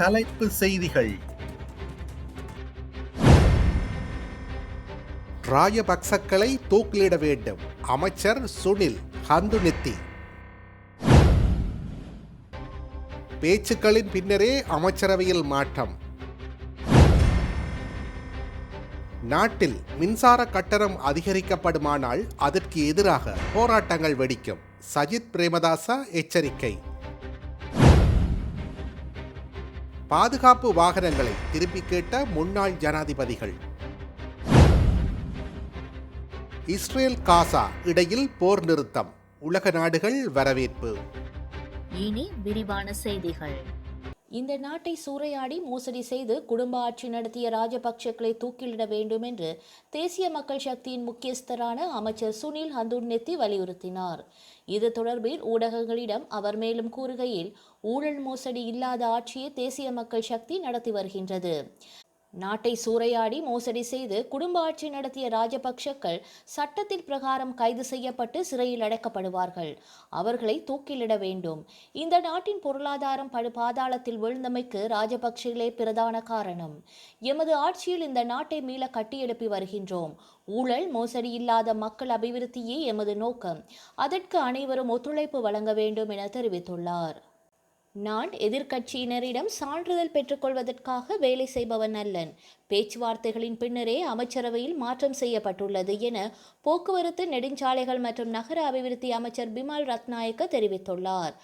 தலைப்பு செய்திகள். ராஜபக்சக்களை தூக்கிலிட வேண்டும். அமைச்சர் சுனில் ஹந்துநித்தி பேச்சுக்களின் பின்னரே அமைச்சரவையில் மாற்றம். நாட்டில் மின்சார கட்டணம் அதிகரிக்கப்படுமானால் அதற்கு எதிராக போராட்டங்கள் வெடிக்கும். சஜித் பிரேமதாசா எச்சரிக்கை. பாதுகாப்பு வாகனங்களை திருப்பி கேட்ட முன்னாள் ஜனாதிபதிகள். இஸ்ரேல் காசா இடையில் போர் நிறுத்தம். உலக நாடுகள் வரவேற்பு. இனி விரிவான செய்திகள். இந்த நாட்டை சூறையாடி மோசடி செய்து குடும்ப ஆட்சி நடத்திய ராஜபக்சக்களை தூக்கிலிட வேண்டும் என்று தேசிய மக்கள் சக்தியின் முக்கியஸ்தரான அமைச்சர் சுனில் ஹந்துர்நெத்தி வலியுறுத்தினார். இது தொடர்பில் ஊடகங்களிடம் அவர் மேலும் கூறுகையில் ஊழல் மோசடி இல்லாத ஆட்சியை தேசிய மக்கள் சக்தி நடத்தி வருகின்றது. நாட்டை சூறையாடி மோசடி செய்து குடும்ப ஆட்சி நடத்திய ராஜபக்ஷக்கள் சட்டத்தின் பிரகாரம் கைது செய்யப்பட்டு சிறையில் அடைக்கப்படுவார்கள். அவர்களை தூக்கிலிட வேண்டும். இந்த நாட்டின் பொருளாதாரம் படு பாதாளத்தில் விழுந்தமைக்கு ராஜபக்ஷகளே பிரதான காரணம். எமது ஆட்சியில் இந்த நாட்டை மீள கட்டியெழுப்பி வருகின்றோம். ஊழல் மோசடி இல்லாத மக்கள் அபிவிருத்தியே எமது நோக்கம். அதற்கு அனைவரும் ஒத்துழைப்பு வழங்க வேண்டும் என தெரிவித்துள்ளார். நான் எதிர்க்கட்சியினரிடம் சான்றிதழ் பெற்றுக்கொள்வதற்காக வேலை செய்பவன் அல்லன். பேச்சுவார்த்தைகளின் பின்னரே அமைச்சரவையில் மாற்றம் செய்யப்பட்டுள்ளது என போக்குவரத்து நெடுஞ்சாலைகள் மற்றும் நகர அபிவிருத்தி அமைச்சர் பிமல் ரத்நாயக்க தெரிவித்துள்ளார்.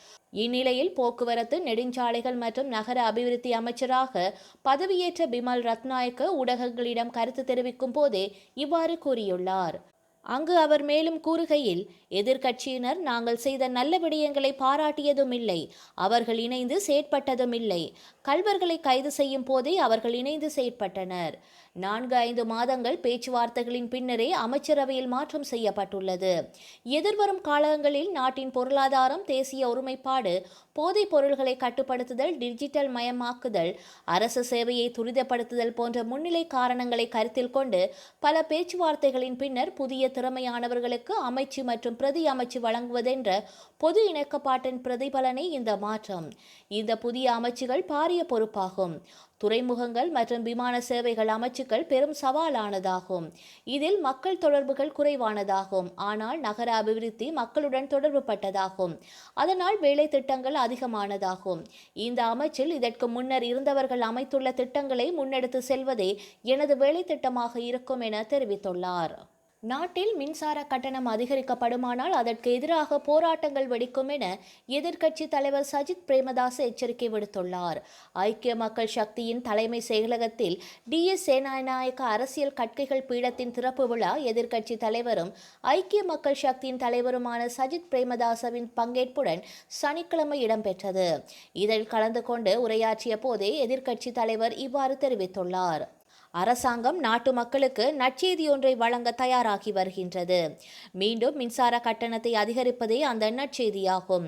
இந்நிலையில் போக்குவரத்து நெடுஞ்சாலைகள் மற்றும் நகர அபிவிருத்தி அமைச்சராக பதவியேற்ற பிமல் ரத்நாயக்க ஊடகங்களிடம் கருத்து தெரிவிக்கும் போதே இவ்வாறு கூறியுள்ளார். அங்கு அவர் மேலும் கூறுகையில் எதிர்க்கட்சியினர் நாங்கள் செய்த நல்ல விடயங்களை பாராட்டியதும் இல்லை அவர்கள் இணைந்து செயற்பட்டதும் இல்லை கல்வர்களை கைது செய்யும் போதே அவர்கள் இணைந்து செயற்பட்டனர். நான்கு ஐந்து மாதங்கள் பேச்சுவார்த்தைகளின் பின்னரே அமைச்சரவையில் மாற்றம் செய்யப்பட்டுள்ளது. எதிர்வரும் காலங்களில் நாட்டின் பொருளாதாரம் தேசிய ஒருமைப்பாடு போதைப் பொருள்களை கட்டுப்படுத்துதல் டிஜிட்டல் மயமாக்குதல் அரசு சேவையை துரிதப்படுத்துதல் போன்ற முன்னிலை காரணங்களை கருத்தில் கொண்டு பல பேச்சுவார்த்தைகளின் பின்னர் புதிய திறமையானவர்களுக்கு அமைச்சு மற்றும் பிரதி அமைச்சு வழங்குவதென்ற பொது இணக்கப்பாட்டின் பிரதிபலனே இந்த மாற்றம். இந்த புதிய அமைச்சுகள் பாரிய பொறுப்பாகும். துறைமுகங்கள் மற்றும் விமான சேவைகள் அமைச்சுக்கள் பெரும் சவாலானதாகும். இதில் மக்கள் தொடர்புகள் குறைவானதாகும். ஆனால் நகர அபிவிருத்தி மக்களுடன் தொடர்புபட்டதாகும் அதனால் வேலை திட்டங்கள் அதிகமானதாகும். இந்த அமைச்சில் இதற்கு முன்னர் இருந்தவர்கள் அமைத்துள்ள திட்டங்களை முன்னெடுத்து செல்வதே எனது வேலை திட்டமாக இருக்கும் என தெரிவித்துள்ளார். நாட்டில் மின்சார கட்டணம் அதிகரிக்கப்படுமானால் அதற்கு எதிராக போராட்டங்கள் வெடிக்கும் என எதிர்க்கட்சி தலைவர் சஜித் பிரேமதாஸ் எச்சரிக்கை விடுத்துள்ளார். ஐக்கிய மக்கள் சக்தியின் தலைமை செயலகத்தில் டி. எஸ். சேனாநாயக்க அரசியல் கட்கைகள் பீடத்தின் திறப்பு விழா எதிர்க்கட்சி தலைவரும் ஐக்கிய மக்கள் சக்தியின் தலைவருமான சஜித் பிரேமதாசவின் பங்கேற்புடன் சனிக்கிழமை இடம்பெற்றது. இதில் கலந்து கொண்டு உரையாற்றிய போதே எதிர்க்கட்சி தலைவர் இவ்வாறு தெரிவித்துள்ளார். அரசாங்கம் நாட்டு மக்களுக்கு நற்செய்தி ஒன்றை வழங்க தயாராகி வருகின்றது. மீண்டும் மின்சார கட்டணத்தை அதிகரிப்பதே அந்த நற்செய்தியாகும்.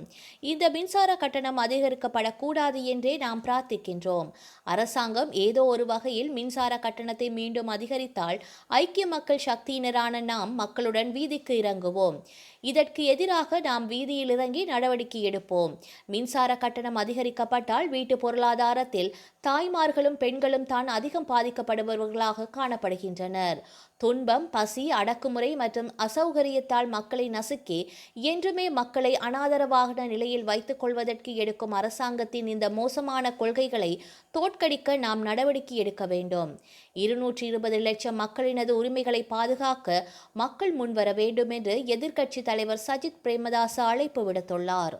இந்த மின்சார கட்டணம் அதிகரிக்கப்படக்கூடாது என்றே நாம் பிரார்த்திக்கின்றோம். அரசாங்கம் ஏதோ ஒரு வகையில் மின்சார கட்டணத்தை மீண்டும் அதிகரித்தால் ஐக்கிய மக்கள் சக்தியினரான நாம் மக்களுடன் வீதிக்கு இறங்குவோம். இதற்கு எதிராக நாம் வீதியில் இறங்கி நடவடிக்கை எடுப்போம். மின்சார கட்டணம் அதிகரிக்கப்பட்டால் வீட்டு பொருளாதாரத்தில் தாய்மார்களும் பெண்களும் தான் அதிகம் பாதிக்கப்படுபவர்களாக காணப்படுகின்றனர். துன்பம் பசி அடக்குமுறை மற்றும் அசௌகரியத்தால் மக்களை நசுக்கி என்றுமே மக்களை அனாதரவாகன நிலையில் வைத்துக் கொள்வதற்கு எடுக்கும் அரசாங்கத்தின் இந்த மோசமான கொள்கைகளை தோற்கடிக்க நாம் நடவடிக்கை எடுக்க வேண்டும். இருநூற்றி இருபது லட்சம் மக்களினது உரிமைகளை பாதுகாக்க மக்கள் முன்வர வேண்டும் என்று எதிர்க்கட்சி தலைவர் சஜித் பிரேமதாச அழைப்பு விடுத்துள்ளார்.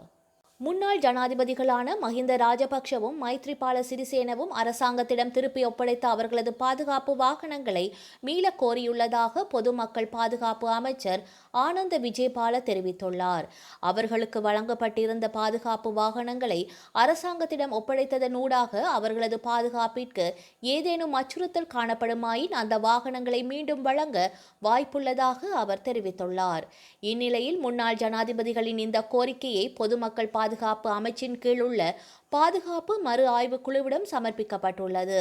முன்னாள் ஜனாதிபதிகளான மஹிந்த ராஜபக்ஷவும் மைத்ரிபால சிறிசேனவும் அரசாங்கத்திடம் திருப்பி ஒப்படைத்த அவர்களது பாதுகாப்பு வாகனங்களை மீள கோரியுள்ளதாக பொதுமக்கள் பாதுகாப்பு அமைச்சர் ஆனந்த விஜயபால தெரிவித்துள்ளார். அவர்களுக்கு வழங்கப்பட்டிருந்த பாதுகாப்பு வாகனங்களை அரசாங்கத்திடம் ஒப்படைத்ததன் ஊடாக அவர்களது பாதுகாப்பிற்கு ஏதேனும் அச்சுறுத்தல் காணப்படுமாயின் அந்த வாகனங்களை மீண்டும் வழங்க வாய்ப்புள்ளதாக அவர் தெரிவித்துள்ளார். இந்நிலையில் முன்னாள் ஜனாதிபதிகளின் இந்த கோரிக்கையை பொதுமக்கள் பாதுகாப்பு அமைச்சின் கீழ் உள்ள பாதுகாப்பு மறு ஆய்வு குழுவிடம் சமர்ப்பிக்கப்பட்டுள்ளது.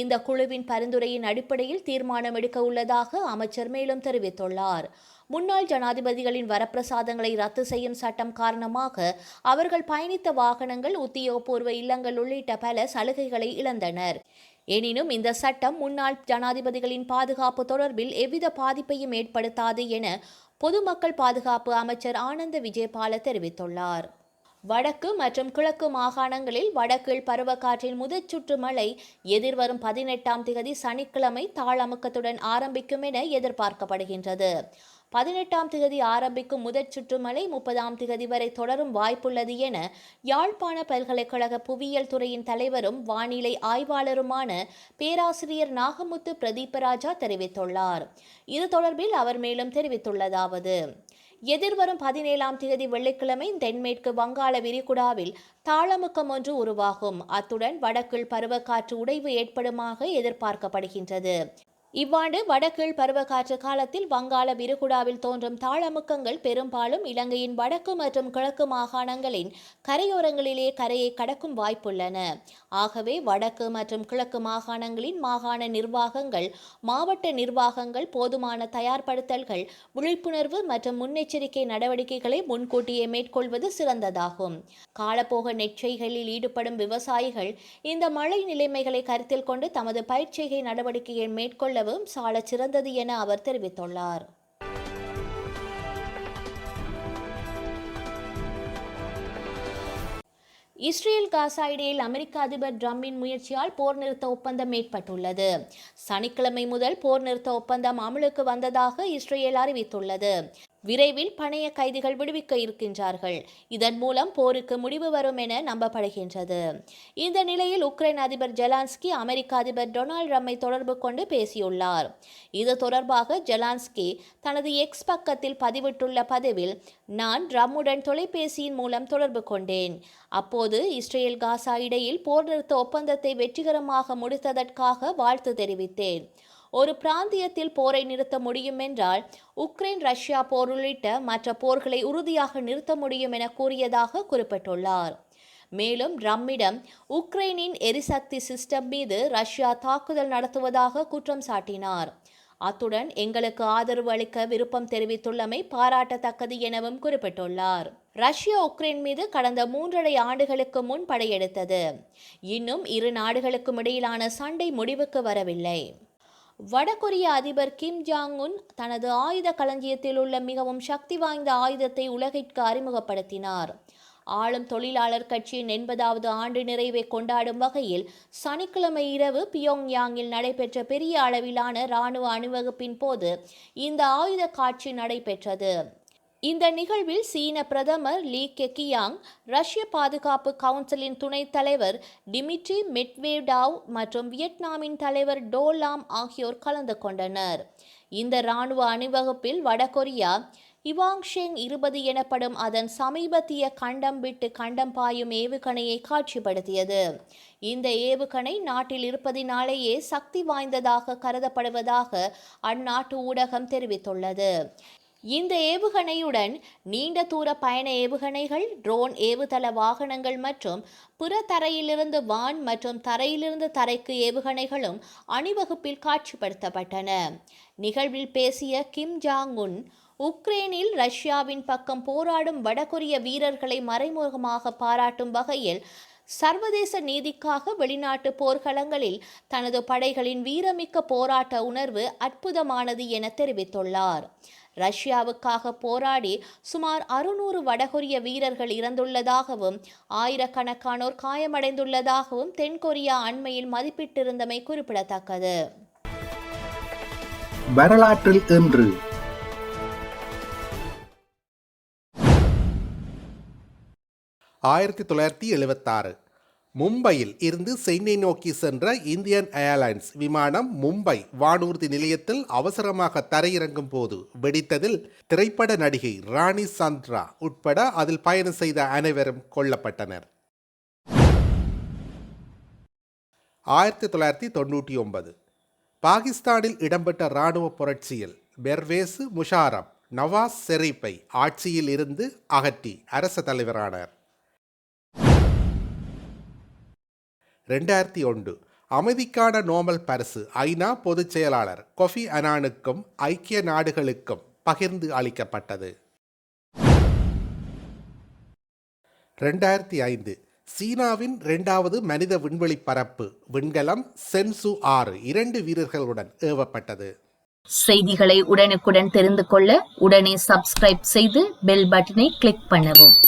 இந்த குழுவின் பரிந்துரையின் அடிப்படையில் தீர்மானம் எடுக்க உள்ளதாக அமைச்சர் மேலும் தெரிவித்துள்ளார். முன்னாள் ஜனாதிபதிகளின் வரப்பிரசாதங்களை ரத்து செய்யும் சட்டம் காரணமாக அவர்கள் பயணித்த வாகனங்கள் உத்தியோகபூர்வ இல்லங்கள் உள்ளிட்ட பல சலுகைகளை இழந்தனர். எனினும் இந்த சட்டம் முன்னாள் ஜனாதிபதிகளின் பாதுகாப்பு தொடர்பில் எவ்வித பாதிப்பையும் ஏற்படுத்தாது என பொதுமக்கள் பாதுகாப்பு அமைச்சர் ஆனந்த விஜயபால தெரிவித்துள்ளார். வடக்கு மற்றும் கிழக்கு மாகாணங்களில் வடக்கில் பருவக்காற்றின் முதற் சுற்று மழை எதிர்வரும் பதினெட்டாம் திகதி சனிக்கிழமை தாளமுக்கத்துடன் ஆரம்பிக்கும் என எதிர்பார்க்கப்படுகின்றது. பதினெட்டாம் திகதி ஆரம்பிக்கும் முதற் சுற்றுமலை முப்பதாம் திகதி வரை தொடரும் வாய்ப்புள்ளது என யாழ்ப்பாண பல்கலைக்கழக புவியியல் துறையின் தலைவரும் வானிலை ஆய்வாளருமான பேராசிரியர் நாகமுத்து பிரதீபராஜா தெரிவித்துள்ளார். இது தொடர்பில் அவர் மேலும் தெரிவித்துள்ளதாவது. எதிர்வரும் பதினேழாம் தேதி வெள்ளிக்கிழமை தென்மேற்கு வங்காள விரிகுடாவில் தாளமுக்கம் ஒன்று உருவாகும். அத்துடன் வடக்கில் பருவக்காற்று உடைவு ஏற்படுமாக எதிர்பார்க்கப்படுகின்றது. இவ்வாண்டு வடகீழ் பருவக்காற்று காலத்தில் வங்காள விரிகுடாவில் தோன்றும் தாளமுக்கங்கள் பெரும்பாலும் இலங்கையின் வடக்கு மற்றும் கிழக்கு மாகாணங்களின் கரையோரங்களிலே கரையை கடக்கும் வாய்ப்புள்ளன. ஆகவே வடக்கு மற்றும் கிழக்கு மாகாணங்களின் மாகாண நிர்வாகங்கள் மாவட்ட நிர்வாகங்கள் போதுமான தயார்படுத்தல்கள் விழிப்புணர்வு மற்றும் முன்னெச்சரிக்கை நடவடிக்கைகளை முன்கூட்டியே மேற்கொள்வது சிறந்ததாகும். காலப்போக நெற்செய்களில் ஈடுபடும் விவசாயிகள் இந்த மழை நிலைமைகளை கருத்தில் கொண்டு தமது பயிர்ச்செய்கை நடவடிக்கையை செலவும் சாலச் சிறந்தது என அவர் தெரிவித்துள்ளார். இஸ்ரேல் காசா இடையில் அமெரிக்க அதிபர் ட்ரம்பின் முயற்சியால் போர் நிறுத்த ஒப்பந்தம் ஏற்பட்டுள்ளது. சனிக்கிழமை முதல் போர் நிறுத்த ஒப்பந்தம் அமலுக்கு வந்ததாக இஸ்ரேல் அறிவித்துள்ளது. விரைவில் பணைய கைதிகள் விடுவிக்க இருக்கின்றார்கள். இதன் மூலம் போருக்கு முடிவு வரும் என நம்பப்படுகின்றது. இந்த நிலையில் உக்ரைன் அதிபர் ஜெலான்ஸ்கி அமெரிக்க அதிபர் டொனால்ட் ரம்மை தொடர்பு கொண்டு பேசியுள்ளார். இது தொடர்பாக ஜெலான்ஸ்கி தனது எக்ஸ் பக்கத்தில் பதிவிட்டுள்ள பதிவில் நான் ரம்முடன் தொலைபேசியின் மூலம் தொடர்பு கொண்டேன். அப்போது இஸ்ரேல் காசா இடையில் போர் நிறுத்த ஒப்பந்தத்தை வெற்றிகரமாக முடித்ததற்காக வாழ்த்து தெரிவித்தேன். ஒரு பிராந்தியத்தில் போரை நிறுத்த முடியும் என்றால் உக்ரைன் ரஷ்யா போர் உள்ளிட்ட மற்ற போர்களை உறுதியாக நிறுத்த முடியும் என கூறியதாக குறிப்பிட்டுள்ளார். மேலும் ரம்மிடம் உக்ரைனின் எரிசக்தி சிஸ்டம் மீது ரஷ்யா தாக்குதல் நடத்துவதாக குற்றம் சாட்டினார். அத்துடன் எங்களுக்கு ஆதரவு அளிக்க விருப்பம் தெரிவித்துள்ளமை பாராட்டத்தக்கது எனவும் குறிப்பிட்டுள்ளார். ரஷ்யா உக்ரைன் மீது கடந்த மூன்றரை ஆண்டுகளுக்கு முன் படையெடுத்தது. இன்னும் இரு நாடுகளுக்கும் இடையிலான சண்டை முடிவுக்கு வரவில்லை. வடகொரிய அதிபர் கிம் ஜாங் உன் தனது ஆயுத களஞ்சியத்தில் உள்ள மிகவும் சக்தி வாய்ந்த ஆயுதத்தை உலகிற்கு அறிமுகப்படுத்தினார். ஆளும் தொழிலாளர் கட்சியின் எண்பதாவது ஆண்டு நிறைவை கொண்டாடும் வகையில் சனிக்கிழமை இரவு பியோங்யாங்கில் நடைபெற்ற பெரிய அளவிலான இராணுவ அணிவகுப்பின் போது இந்த ஆயுத காட்சி நடைபெற்றது. இந்த நிகழ்வில் சீன பிரதமர் லீ கெக்கியாங் ரஷ்ய பாதுகாப்பு கவுன்சிலின் துணைத் தலைவர் டிமிட்ரி மெட்வேடாவ் மற்றும் வியட்நாமின் தலைவர் டோலாம் ஆகியோர் கலந்து கொண்டனர். இந்த இராணுவ அணிவகுப்பில் வடகொரியா இவாங்ஷெங் இருபது எனப்படும் அதன் சமீபத்திய கண்டம் விட்டு கண்டம் பாயும் ஏவுகணையை காட்சிப்படுத்தியது. இந்த ஏவுகணை நாட்டில் இருப்பதினாலேயே சக்தி வாய்ந்ததாக கருதப்படுவதாக அந்நாட்டு ஊடகம் தெரிவித்துள்ளது. இந்த ஏவுகணையுடன் நீண்ட தூர பயண ஏவுகணைகள் ட்ரோன் ஏவுதள வாகனங்கள் மற்றும் புற தரையிலிருந்து வான் மற்றும் தரையிலிருந்து தரைக்கு ஏவுகணைகளும் அணிவகுப்பில் காட்சிப்படுத்தப்பட்டன. நிகழ்வில் பேசிய கிம் ஜாங் உன் உக்ரைனில் ரஷ்யாவின் பக்கம் போராடும் வடகொரிய வீரர்களை மறைமுகமாக பாராட்டும் வகையில் சர்வதேச நீதிக்காக வெளிநாட்டு போர்க்களங்களில் தனது படைகளின் வீரமிக்க போராட்ட உணர்வு அற்புதமானது என தெரிவித்துள்ளார். ரஷ்யாவுக்காக போராடி சுமார் அறுநூறு வடகொரிய வீரர்கள் இறந்துள்ளதாகவும் ஆயிரக்கணக்கானோர் காயமடைந்துள்ளதாகவும் தென்கொரியா அண்மையில் மதிப்பிட்டிருந்தமை குறிப்பிடத்தக்கது. வரலாற்றில் இன்று. ஆயிரத்தி தொள்ளாயிரத்தி எழுபத்தாறு மும்பையில் இருந்து சென்னை நோக்கி சென்ற இந்தியன் ஏர்லைன்ஸ் விமானம் மும்பை வானூர்தி நிலையத்தில் அவசரமாக தரையிறங்கும் போது வெடித்ததில் திரைப்பட நடிகை ராணி சந்திரா உட்பட அதில் பயணம் செய்த அனைவரும் கொல்லப்பட்டனர். ஆயிரத்தி தொள்ளாயிரத்தி தொண்ணூற்றி ஒன்பது. பாகிஸ்தானில் இடம்பெற்ற இராணுவ புரட்சியில் பெர்வேசு முஷாரப் நவாஸ் ஷெரீப்பை ஆட்சியில் இருந்து அகற்றி அரச தலைவரானார். ரெண்டாயிரத்தி ஒன்று. அமைதிக்கான நோபல் பரிசு ஐநா பொதுச் செயலாளர் கொஃபி அனானுக்கும் ஐக்கிய நாடுகளுக்கும் பகிர்ந்து அளிக்கப்பட்டது. ரெண்டாயிரத்தி ஐந்து. சீனாவின் இரண்டாவது மனித விண்வெளி பரப்பு விண்கலம் சென்சு ஆறு இரண்டு வீரர்களுடன் ஏவப்பட்டது. செய்திகளை உடனுக்குடன் தெரிந்து கொள்ள உடனே சப்ஸ்கிரைப் செய்து பெல் பட்டனை கிளிக் பண்ணவும்.